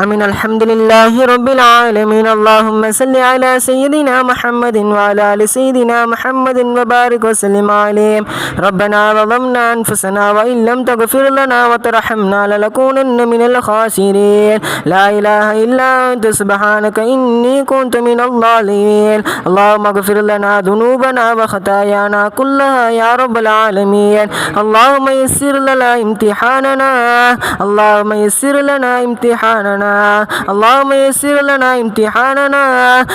أمين الحمد لله رب العالمين. اللهم صل على سيدنا محمد وعلى آل سيدنا محمد وبارك وسلم عليه. ربنا ظلمنا أنفسنا وإن لم تغفر لنا وترحمنا لنكونن من الخاسرين. لا إله إلا أنت سبحانك إني كنت من الظالمين. اللهم اغفر لنا ذنوبنا وخطايانا كلها يا رب العالمين. اللهم يسر لنا امتحاننا. اللهم يسر لنا امتحاننا. اللهم يسر لنا امتحاننا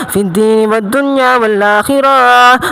في الدين والدنيا والآخرة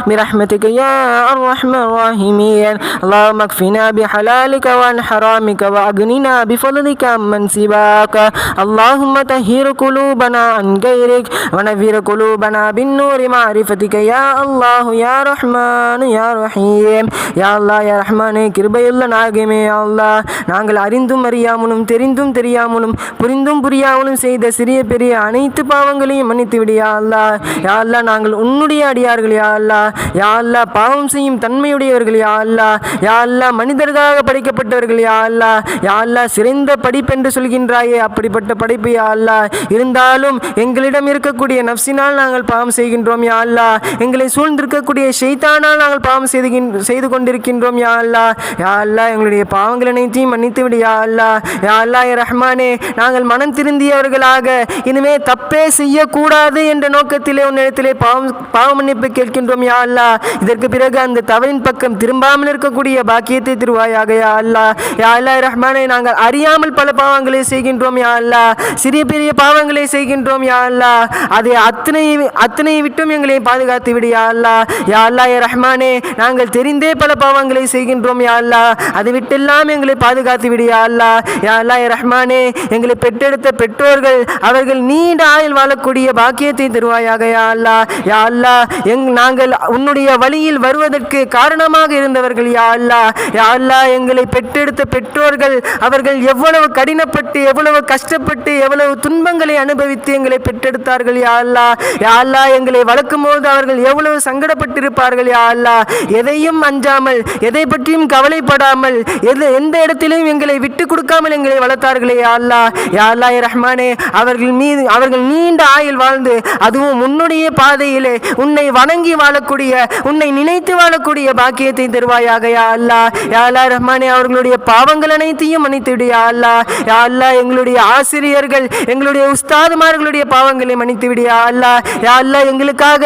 برحمتك يا أرحم الراحمين اللهم اكفنا بحلالك وعن حرامك وأغننا بفضلك عمن سواك اللهم طهر قلوبنا عن غيرك ونفر قلوبنا بالنور معرفتك يا الله يا رحمن يا رحيم يا الله يا رحمن கிருபையுள்ள நாயகமே யா அல்லாஹ் நாங்கள் அறிந்தும் அறியாமலும் தெரிந்தும் தெரியாமலும் புரிந்தும் புரியாமலும் செய்த சிறிய பெரிய அனைத்து பாவங்களையும் மன்னித்து விடு யா அல்லாஹ் யா நாங்கள் உன்னுடைய அடியார்கள் யா அல்லாஹ் யா பாவம் செய்யும் தன்மையுடையவர்கள் யா அல்லாஹ் யா மனிதர்களாக படைக்கப்பட்டவர்கள் யா அல்லாஹ் யா சிறந்த படிப்பென்று சொல்கின்றாயே அப்படிப்பட்ட படைப்பு யா இருந்தாலும் எங்களிடம் இருக்கக்கூடிய நப்சினால் நாங்கள் பாவம் செய்கின்றோம் யா எங்களை சூழ்ந்திருக்கக்கூடிய ஷைத்தானால் நாங்கள் பாவம் செய்து செய்து கொண்டிருக்கின்றோம் யா அல்லாஹ் யா எங்களுடைய பாவங்கள் அனைத்தையும் மன்னித்து விடு யா அல்லாஹ் யா ரஹ்மானே நாங்கள் மனம் திருந்தியவர்களாக இனிமே தப்பே செய்யக்கூடாது என்ற நோக்கத்திலே உன்னிடத்திலே பாவம் பாவ மன்னிப்பு கேட்கின்றோம் யா அல்லா. இதற்கு பிறகு அந்த தவறின் பக்கம் திரும்பாமல் இருக்கக்கூடிய பாக்கியத்தை திருவாயாக யா அல்லா. யா அல்லா ரஹ்மானை நாங்கள் அறியாமல் பல பாவங்களை செய்கின்றோம் யா அல்லா. சிறிய பெரிய பாவங்களை செய்கின்றோம் யா அல்லா. அதை அத்தனை அத்தனை விட்டும் எங்களை பாதுகாத்து விடு யா அல்லா. யா அல்லா ஏ ரஹ்மானே நாங்கள் தெரிந்தே பல பாவங்களை செய்கின்றோம் யா அல்லா. அதை விட்டெல்லாம் எங்களை பாதுகாத்து விடு யா அல்லா. யா அல்லா ஏ ரஹ்மானே எங்களை பெற்றெடுத்த பெற்றோர்கள் அவர்கள் நீண்ட ஆயுள் வாழக்கூடிய பாக்கியத்தை தருவாயாக. யா அல்லா யா அல்லாஹ் எங் நாங்கள் உன்னுடைய வழியில் வருவதற்கு காரணமாக இருந்தவர்கள் யா அல்லா. யா அல்லாஹ் எங்களை பெற்றெடுத்த பெற்றோர்கள் அவர்கள் எவ்வளவு கடினப்பட்டு எவ்வளவு கஷ்டப்பட்டு எவ்வளவு துன்பங்களை அனுபவித்து எங்களை பெற்றெடுத்தார்கள் யா அல்லா. யா அல்லா எங்களை வளர்க்கும் போது அவர்கள் எவ்வளவு சங்கடப்பட்டிருப்பார்கள் யா அல்லா. எதையும் அஞ்சாமல் எதை பற்றியும் கவலைப்படாமல் எது எந்த இடத்திலும் எங்களை விட்டு கொடுக்காமல் எங்களை வளர்த்தார்களே யா அல்லா. யா அல்லா ரஹ்மானே அவர்கள் மீது அவர்கள் நீண்ட ஆயுள் வாழ்ந்து அதுவும் உன்னுடைய பாதையிலே உன்னை வணங்கி வாழக்கூடிய உன்னை நினைத்து வாழக்கூடிய பாக்கியத்தை தருவாயாக. யா அல்லா யா அல்லாஹ் ரஹ்மானே அவர்களுடைய பாவங்கள் அனைத்தையும் மன்னித்துவிடு யா அல்லா. யா அல்லா எங்களுடைய ஆசிரியர்கள் எங்களுடைய உஸ்தாதுமார்களுடைய பாவங்களை மன்னித்துவிடு யா அல்லா. யா அல்லா எங்களுக்காக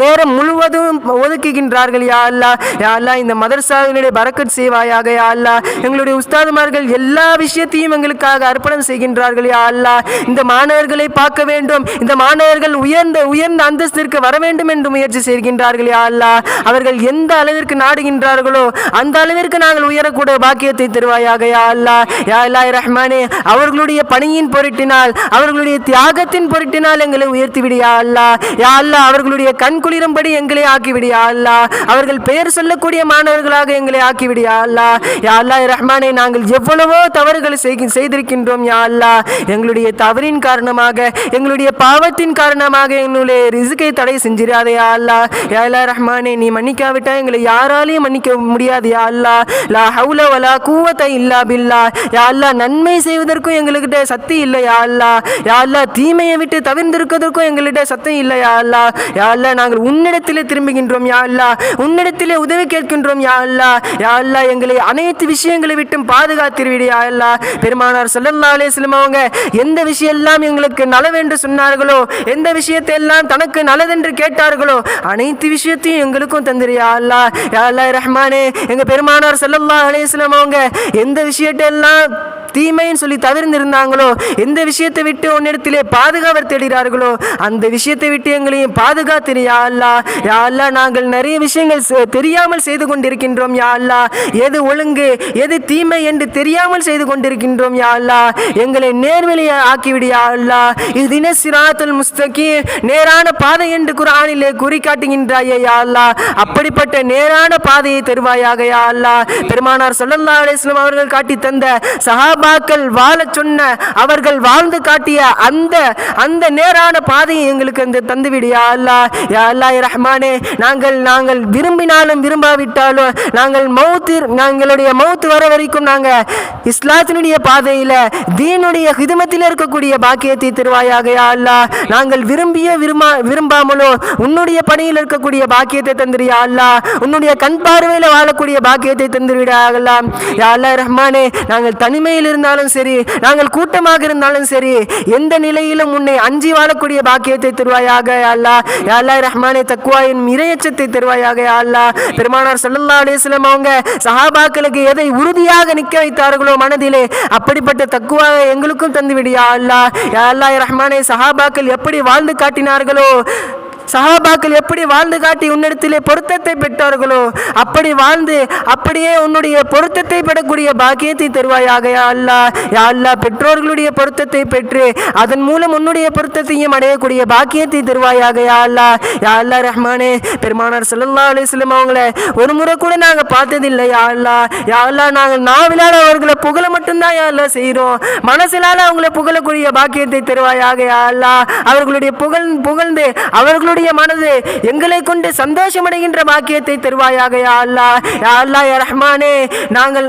நேரம் முழுவதும் ஒதுக்குகின்றார்கள் யா அல்லா. யா அல்லா இந்த மதர்சாவினுடைய பரக்கத் செய்வாயாக யா அல்லா. எங்களுடைய உஸ்தாதுமார்கள் எல்லா விஷயத்தையும் எங்களுக்காக அர்ப்பணம் செய்கின்றார்கள் யா அல்லா. அல்லாஹ் இந்த மாணவர்களை பார்க்க வேண்டும். இந்த மாணவர்கள் உயர்ந்த உயர்ந்த அந்தஸ்திற்கு வர வேண்டும் என்று முயற்சி செய்கின்றார்கள் யா அல்லா அவர்கள் எந்த அளவிற்கு நாடுகின்றார்களோ அந்த அளவிற்கு நாங்கள் உயரக்கூடிய பாக்கியத்தை தருவாயாக யா அல்லா யா அல்லாஹ் ரஹ்மானே அவர்களுடைய பணியின் பொருட்டினால் அவர்களுடைய தியாகத்தின் பொருட்டினால் எங்களை உயர்த்தி விடு யா அல்லாஹ். யா அல்லாஹ் அவர்களுடைய கண் குளிரும்படி எங்களை ஆக்கிவிடியா அல்லா அவர்கள் பெயர் சொல்லக்கூடிய மாணவர்களாக எங்களை ஆக்கிவிடியா அல்லா யா அல்லாஹ் ரஹ்மானே நாங்கள் எவ்வளவோ தவறுகளை செய்திருக்கின்றோம் யா அல்லா எங்களுடைய தவறின் காரணமாக எங்களுடைய பாவத்தின் காரணமாக எங்களுடைய ரிசுக்கை தடை செஞ்சிடாதே அல்லா. அல்லாஹ் யா ரஹ்மானே நீ மன்னிக்காவிட்டா எங்களை யாராலையும் மன்னிக்க முடியாது யா அல்லாஹ். லா ஹவுல வலா கூவத்தை இல்லா பில்லா யா அல்லா நன்மை செய்வதற்கும் எங்கள்கிட்ட சக்தி இல்லை யா அல்லாஹ். யா அல்லா தீமையை விட்டு தவிர்ந்திருக்கிறதற்கும் எங்கள்கிட்ட சத்தம் இல்லை யா அல்லாஹ். யா அல்லா நாங்கள் உன்னிடத்திலே திரும்புகின்றோம் யா அல்லா உன்னிடத்திலே உதவி கேட்கின்றோம் யா அல்லா யா அல்லா எங்களை அனைத்து விஷயங்களை விட்டும் பாதுகாத்திருவிடு யா அல்லா பெருமானார் ஸல்லல்லாஹு அலைஹி எந்த விஷயம் எல்லாம் எங்களுக்கு நலவென்று சொன்னார்களோ எந்த விஷயத்தை எல்லாம் தனக்கு நல்லதென்று கேட்டார்களோ அனைத்து விஷயத்தையும் எங்களுக்கும் தந்திரியா யா அல்லாஹ் யா அல்லாஹ் ரஹ்மானே எங்க பெருமானார் செல்லல்லா அலைஹி அவங்க எந்த விஷயத்தை எல்லாம் தீமைன்னு சொல்லி தவிர்ந்திருந்தாங்களோ எந்த விஷயத்தை விட்டு உன்னிடத்திலே பாதுகாவல் தேடுகிறார்களோ அந்த விஷயத்தை விட்டு எங்களையும் பாதுகாத்திரு யா அல்லாஹ் யா நாங்கள் நிறைய விஷயங்கள் செ- தெரியாமல் செய்து கொண்டிருக்கின்றோம் யா எது ஒழுங்கு எது தீமை என்று தெரியாமல் செய்து கொண்டிருக்கின்றோம் யா எங்களை நேர்வழியை ஆக்கிவிடு யா அல்லாஹ் இது சிராத்துல் முஸ்தகி நேரான பாதை என்று குர்ஆனிலே குறி காட்டுகின்றாயே யா அப்படிப்பட்ட நேரான பாதையை தருவாயாக யா பெருமானார் சொல்லல்லா அலிஸ்லாம் அவர்கள் காட்டி தந்த சஹாப் சஹாபாக்கள் வாழ சொன்ன அவர்கள் வாழ்ந்து காட்டிய அந்த அந்த நேரான பாதையை எங்களுக்கு அந்த தந்துவிடு. யா அல்லா யா அல்லா ரஹ்மானே நாங்கள் நாங்கள் விரும்பினாலும் விரும்பாவிட்டாலும் நாங்கள் மௌத்து நாங்களுடைய மௌத்து வர வரைக்கும் நாங்கள் இஸ்லாத்தினுடைய பாதையில் தீனுடைய ஹிதமத்தில் இருக்கக்கூடிய பாக்கியத்தை தருவாயாக. யா அல்லா நாங்கள் விரும்பிய விரும்பா விரும்பாமலோ உன்னுடைய பணியில் இருக்கக்கூடிய பாக்கியத்தை தந்திரியா அல்லா உன்னுடைய கண் பார்வையில் வாழக்கூடிய பாக்கியத்தை தந்துவிடாகலாம் யா அல்லா ரஹ்மானே நாங்கள் தனிமையில் இருந்தாலும் சரி நாங்கள் கூட்டமாக இருந்தாலும் சரி எந்த நிலையிலும் உன்னை அஞ்சி வாழக்கூடிய பாக்கியத்தை தருவாயாக அல்லா யா அல்லா ரஹ்மானே தக்குவாயின் இரையச்சத்தை தருவாயாக அல்லா பெருமானார் சல்லா அலைஹி அவங்க சஹாபாக்களுக்கு எதை உறுதியாக நிற்க வைத்தார்களோ மனதிலே அப்படிப்பட்ட தக்குவாவை எங்களுக்கும் தந்துவிடியா அல்லா அல்லா ரஹ்மானே சஹாபாக்கள் எப்படி வாழ்ந்து காட்டினார்களோ சஹாபாக்கள் எப்படி வாழ்ந்து காட்டி உன்னிடத்திலே பொருத்தத்தை பெற்றார்களோ அப்படி வாழ்ந்து அப்படியே உன்னுடைய பொருத்தத்தை பெறக்கூடிய பாக்கியத்தை தருவாயாக யா அல்லா யா அல்லா பெற்றோர்களுடைய பொருத்தத்தை பெற்று அதன் மூலம் உன்னுடைய பொருத்தத்தையும் அடையக்கூடிய பாக்கியத்தை தருவாயாக யா அல்லா யா அல்லா ரஹ்மானே பெருமானார் சல்லா அலிஸ்லம் வஸல்லம் அவங்கள ஒரு முறை கூட நாங்கள் பார்த்ததில்லை. யா அல்லா யா அல்லா நாங்கள் நாவிலால் அவர்களை புகழ மட்டும்தான் யா அல்லா செய்கிறோம் மனசிலால் அவங்கள புகழக்கூடிய பாக்கியத்தை தருவாயாக யா அல்லா அவர்களுடைய புகழ் புகழ்ந்து அவர்களுடைய மனது எங்களை கொண்டு சந்தோஷமடைகின்ற பாக்கியத்தை தருவாயாக. யா அல்லா யா அல்லா யா ரஹ்மானே. நாங்கள்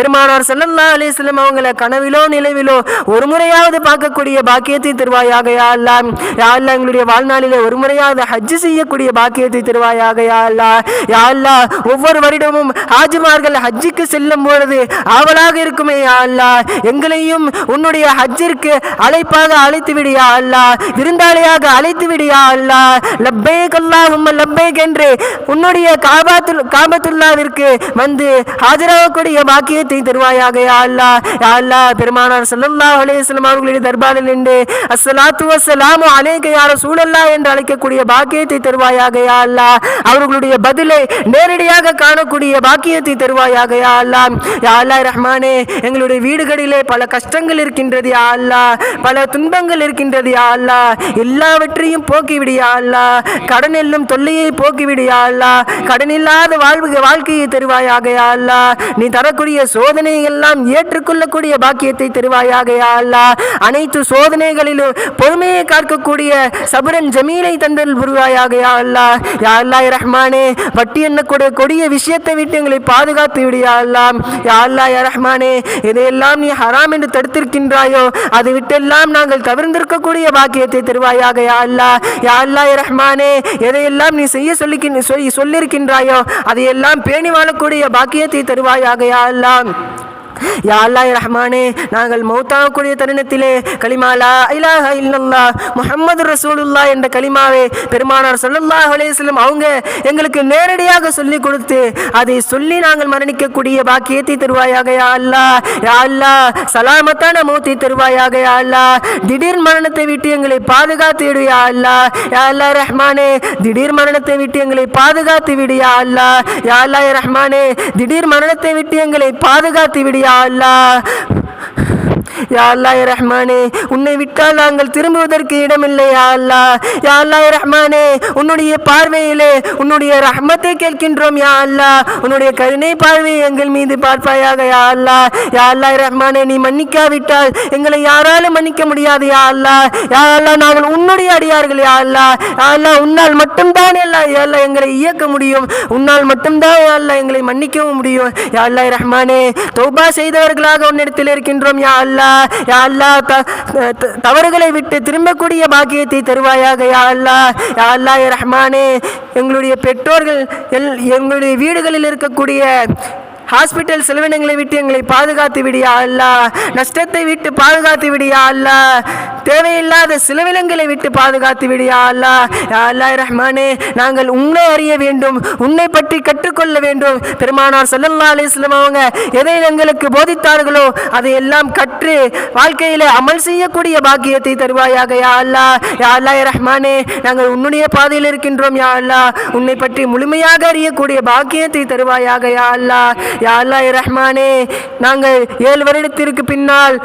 பெருமானார் சல்லல்லா அலிஸ்லம் அவங்கள கனவிலோ நிலவிலோ ஒரு முறையாவது பார்க்கக்கூடிய பாக்கியத்தை திருவாயாக யா அல்லா. யா அல்லா எங்களுடைய வாழ்நாளிலே ஒரு முறையாவது ஹஜ்ஜு செய்யக்கூடிய பாக்கியத்தை திருவாயாக யா அல்லா. யா அல்லா ஒவ்வொரு வருடமும் ஹாஜிமார்கள் ஹஜ்ஜுக்கு செல்லும் பொழுது ஆவலாக இருக்குமே யா அல்லா. எங்களையும் உன்னுடைய ஹஜ்ஜிற்கு அழைப்பாக அழைத்து விடியா அல்லா. விருந்தாளியாக அழைத்து விடியா அல்லா. லப்பேக் அல்லாஹும்ம லப்பேக் என்று உன்னுடைய காபாத்துல் காபத்துல்லாவிற்கு வந்து ஆஜராகக்கூடிய பாக்கியத்தை தருவாயாக. யா அல்லா யா அல்லா பெருமானார் சல்லல்லா அலைஹி அவர்களுடைய தர்பாரில் நின்று அஸ்ஸலாத்து வஸ்ஸலாமு அலைக யார சூழல்லா என்று அழைக்கக்கூடிய பாக்கியத்தை தருவாயாக யா அல்லா அவர்களுடைய பதிலை நேரடியாக காணக்கூடிய பாக்கியத்தை தருவாயாக யா அல்லா யா அல்லா ரஹ்மானே எங்களுடைய வீடுகளிலே பல கஷ்டங்கள் இருக்கின்றது யா அல்லா பல துன்பங்கள் இருக்கின்றது யா அல்லா எல்லாவற்றையும் போக்கிவிடியா அல்லா கடன் எல்லும் தொல்லையை போக்கிவிடியா அல்லா கடன் இல்லாத வாழ்வு வாழ்க்கையை தருவாயாக யா அல்லா நீ தரக்கூடிய சோதனையெல்லாம் ஏற்றுக்கொள்ளக்கூடிய பாக்கியத்தை தருவாயாக அல்லா. அனைத்து சோதனைகளிலும் பொறுமையை காக்கக்கூடிய சபரன் ஜமீலை தந்தல் புரிவாயாக அல்லா. யா அல்லா ரஹ்மானே வட்டி எண்ணக்கூடிய கொடிய விஷயத்தை விட்டு எங்களை பாதுகாத்து விடியா யா அல்லா. யா அல்லா யா ரஹ்மானே இதையெல்லாம் நீ ஹராம் என்று தடுத்திருக்கின்றாயோ அதை விட்டெல்லாம் நாங்கள் தவிர்ந்திருக்கக்கூடிய பாக்கியத்தை தருவாயாக யா அல்லா. யா அல்லா ரஹ்மானே எதையெல்லாம் நீ செய்ய சொல்லி சொல்லியிருக்கின்றாயோ அதையெல்லாம் பேணி வாழக்கூடிய பாக்கியத்தை தருவாயாக யா அல்லா. யா யாழ்லாய் ரஹ்மானே நாங்கள் மௌத்தாகக்கூடிய தருணத்திலே கலிமாலா இலாஹ இல்லல்லா முஹம்மது ரசூலுல்லாஹ் என்ற கலிமாவே பெருமானார் சொல்லுல்லா அலேஸ்லம் அவங்க எங்களுக்கு நேரடியாக சொல்லி கொடுத்து அதை சொல்லி நாங்கள் மரணிக்கக்கூடிய பாக்கியத்தை தருவாயாக யா அல்லாஹ். யா அல்லாஹ் சலாமத்தான மௌத்தை தருவாயாக யா அல்லா திடீர் மரணத்தை விட்டு எங்களை பாதுகாத்து விடு யா அல்லா யா அல்லா ரஹ்மானே திடீர் மரணத்தை விட்டு எங்களை பாதுகாத்து விடு யா அல்லாஹ். யா அல்லா ரஹ்மானே திடீர் மரணத்தை விட்டு எங்களை பாதுகாத்து விடு யா அல்லாஹ் யா ரஹ்மானே உன்னை விட்டால் நாங்கள் திரும்புவதற்கு இடமில்லை யா அல்லாஹ். யா ரஹ்மானே உன்னுடைய பார்வையிலே உன்னுடைய ரஹ்மத்தை கேட்கின்றோம் யா அல்லா உன்னுடைய கருணை பார்வை எங்கள் மீது பார்ப்பாயாக யா அல்லா யா அல்லாஹ் ரஹ்மானே நீ மன்னிக்காவிட்டால் எங்களை யாராலும் மன்னிக்க முடியாது யா அல்லா யா அல்லா நாங்கள் உன்னுடைய அடியார்கள் யா அல்லா யா அல்லா உன்னால் மட்டும்தான் எல்லாம் யா எங்களை இயக்க முடியும். உன்னால் மட்டும்தான் யா அல்லா எங்களை மன்னிக்கவும் முடியும். யா அல்லாஹ் ரஹ்மானே தௌபா செய்தவர்களாக உன்னிடத்தில் இருக்கின்றோம் யா அல்லா யா அல்லாஹ் தவறுகளை விட்டு திரும்பக்கூடிய பாக்கியத்தை தருவாயாக யா அல்லாஹ் யா அல்லாஹ் ரஹ்மானே. எங்களுடைய பெற்றோர்கள் எல் எங்களுடைய வீடுகளில் இருக்கக்கூடிய ஹாஸ்பிட்டல் செலவினங்களை விட்டு எங்களை பாதுகாத்து விடியா அல்லா. நஷ்டத்தை விட்டு பாதுகாத்து விடியா அல்லா. தேவையில்லாத செலவினங்களை விட்டு பாதுகாத்து விடியா அல்லா. யா அல்லாஹ் ரஹ்மானே நாங்கள் உன்னை அறிய வேண்டும் உன்னை பற்றி கற்றுக்கொள்ள வேண்டும். பெருமானார் சல்லல்லா அலைஹி அவங்க எதை எங்களுக்கு போதித்தார்களோ அதை எல்லாம் கற்று வாழ்க்கையில் அமல் செய்யக்கூடிய பாக்கியத்தை தருவாயாக யா அல்லா. யா அல்லாஹ் ரஹ்மானே நாங்கள் உன்னுடைய பாதையில் இருக்கின்றோம் யா அல்லா. உன்னை பற்றி முழுமையாக அறியக்கூடிய பாக்கியத்தை தருவாயாக யா அல்லா. யா அல்லாஹ் ரஹ்மானே? நாங்கள் ஏழு வருடத்திற்கு பின்னால்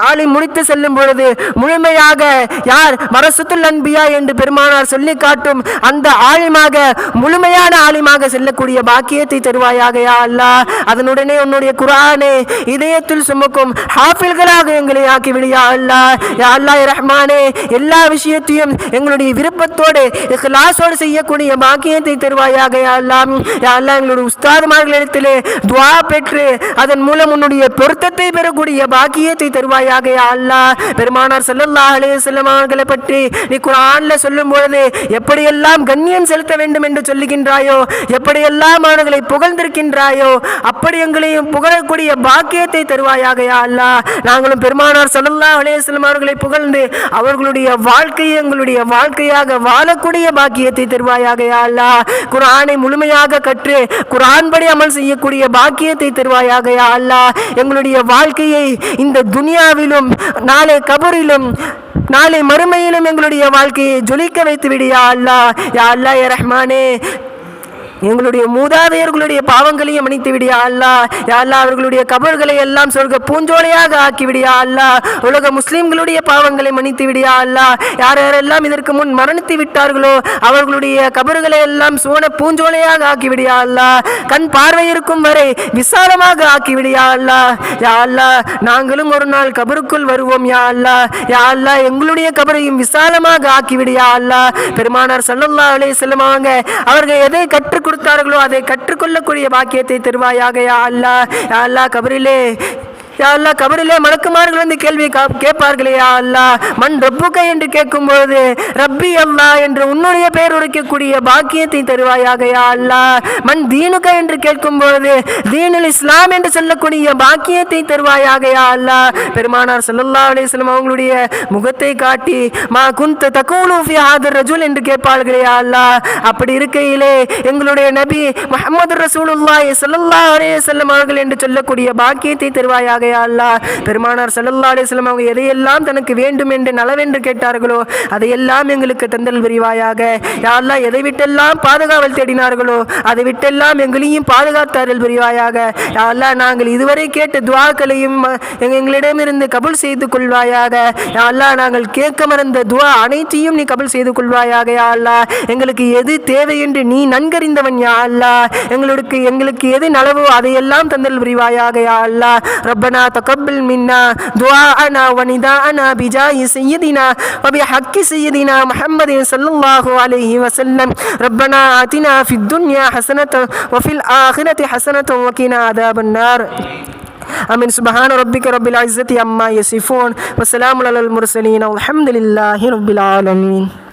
ஆளி முடித்து செல்லும் பொழுது முழுமையாக யார் மரசுத்துல் அன்பியா என்று பெருமானார் சொல்லி காட்டும் அந்த ஆழிமாக முழுமையான ஆழிமாக செல்லக்கூடிய பாக்கியத்தை தருவாயாக யா அல்லாஹ் அதனுடனே உன்னுடைய குரானே இதயத்தில் சுமக்கும் ஹாஃபில்களாக எங்களை ஆக்கி விடியா அல்லாஹ் யா அல்லாஹ் ரஹ்மானே எல்லா விஷயத்தையும் எங்களுடைய விருப்பத்தோடு கிளாஸோடு செய்யக்கூடிய பாக்கியத்தை தருவாயாக யா அல்லாஹ் யா அல்லாஹ் எங்களுடைய உஸ்தாதுமார்களிடத்திலே துவா பெற்று அதன் மூலம் உன்னுடைய பொருத்தத்தை பெறக்கூடிய பாக்கியத்தை தருவாய் யா அல்லா பெருமானார் செல்லல்லா அலைஹி வஸல்லம் அவர்களை பற்றி நீ குரான்ல சொல்லும் பொழுது எப்படியெல்லாம் கண்ணியம் செலுத்த வேண்டும் என்று சொல்லுகின்றாயோ எப்படியெல்லாம் அவர்களை புகழ்ந்திருக்கின்றாயோ அப்படி எங்களையும் புகழக்கூடிய பாக்கியத்தை தருவாயாக அல்லா நாங்களும் பெருமானார் செல்லல்லா அலைஹி வஸல்லம் அவர்களை புகழ்ந்து அவர்களுடைய வாழ்க்கையை எங்களுடைய வாழ்க்கையாக வாழக்கூடிய பாக்கியத்தை தருவாயாக அல்லா குரானை முழுமையாக கற்று குரான் படி அமல் செய்யக்கூடிய பாக்கியத்தை தருவாயாக அல்லா எங்களுடைய வாழ்க்கையை இந்த துனியா துனியாவிலும் நாளை கபரிலும் நாளை மறுமையிலும் எங்களுடைய வாழ்க்கையை ஜொலிக்க வைத்து விடியா அல்லாஹ் யா அல்லாஹ் ரஹ்மானே. எங்களுடைய மூதாதையர்களுடைய பாவங்களையும் மன்னித்து விடியா அல்லா. யாழ்லா அவர்களுடைய கபர்களை எல்லாம் சொர்க்க பூஞ்சோலையாக ஆக்கி விடியா அல்லா. உலக முஸ்லிம்களுடைய பாவங்களை மன்னித்து விடியா அல்லா. யார் யாரெல்லாம் இதற்கு முன் மரணித்து விட்டார்களோ அவர்களுடைய கபர்களை எல்லாம் சோன பூஞ்சோலையாக ஆக்கி விடியா அல்லா. கண் பார்வை இருக்கும் வரை விசாலமாக ஆக்கி விடியா அல்லா. யா அல்லா நாங்களும் ஒரு நாள் கபருக்குள் வருவோம் யா அல்லா. யா அல்லா எங்களுடைய கபரையும் விசாலமாக ஆக்கி விடியா அல்லா. பெருமானார் சல்லுல்லா அலே வஸல்லம் அவர்கள் எதை கற்றுக் கொடுத்தார்களோ அதை கற்றுக்கொள்ளக்கூடிய பாக்கியத்தை தருவாயாக. யா அல்லா யா அல்லாஹ் கபரிலே யா அல்லா கபரிலே மலக்குமார்கள் வந்து கேள்வி கா- கேட்பார்களே யா அல்லாஹ் மண் ரப்புக்க என்று கேட்கும்போது ரப்பி அல்லாஹ் என்று உன்னுடைய பெயர் உரைக்கக்கூடிய பாக்கியத்தை தருவாயாக யா அல்லாஹ் மண் தீனுக்க என்று கேட்கும்போது தீனுல் இஸ்லாம் என்று சொல்லக்கூடிய பாக்கியத்தை தருவாயாக யா அல்லா? பெருமானார் ஸல்லல்லாஹு அலைஹி அவங்களுடைய முகத்தை காட்டி மா குந்த தகோலூஃபி ஆதர் ரஜுல் என்று கேட்பார்களே யா அல்லா? அப்படி இருக்கையிலே எங்களுடைய நபி முஹம்மது ரசூலுல்லாய் ஸல்லல்லாஹு அலே செல்லம் அவர்கள் என்று சொல்லக்கூடிய பாக்கியத்தை தருவாயாக யா அல்லாஹ். பெருமானார் ஸல்லல்லாஹு அலிஸ்லாம் அவங்க எதையெல்லாம் தனக்கு வேண்டும் என்று நலவென்று கேட்டார்களோ அதையெல்லாம் எங்களுக்கு தந்தல் விரிவாயாக யா அல்லாஹ் எதை விட்டெல்லாம் பாதுகாவல் தேடினார்களோ அதை விட்டெல்லாம் எங்களையும் பாதுகாத்தார்கள் புரிவாயாக. யா அல்லாஹ் நாங்கள் இதுவரை கேட்ட துவாக்களையும் எங்களிடமிருந்து கபுல் செய்து கொள்வாயாக. யா அல்லாஹ் நாங்கள் கேட்க மறந்த துவா அனைத்தையும் நீ கபுல் செய்து கொள்வாயாக யா அல்லாஹ். எங்களுக்கு எது தேவை என்று நீ நன்கறிந்தவன் யா அல்லாஹ். எங்களுக்கு எங்களுக்கு எது நலவோ அதையெல்லாம் தந்தல் புரிவாயாக யா அல்லாஹ். ரப்பனா ربنا تقبل منا دعاءنا ونداءنا بجاه سيدنا وبحق سيدنا محمد صلى الله عليه وسلم. ربنا آتنا في الدنيا حسنة وفي الآخرة حسنة وقنا عذاب النار. آمين. سبحان ربك رب العزة عما يصفون. وسلام على المرسلين والحمد لله رب العالمين.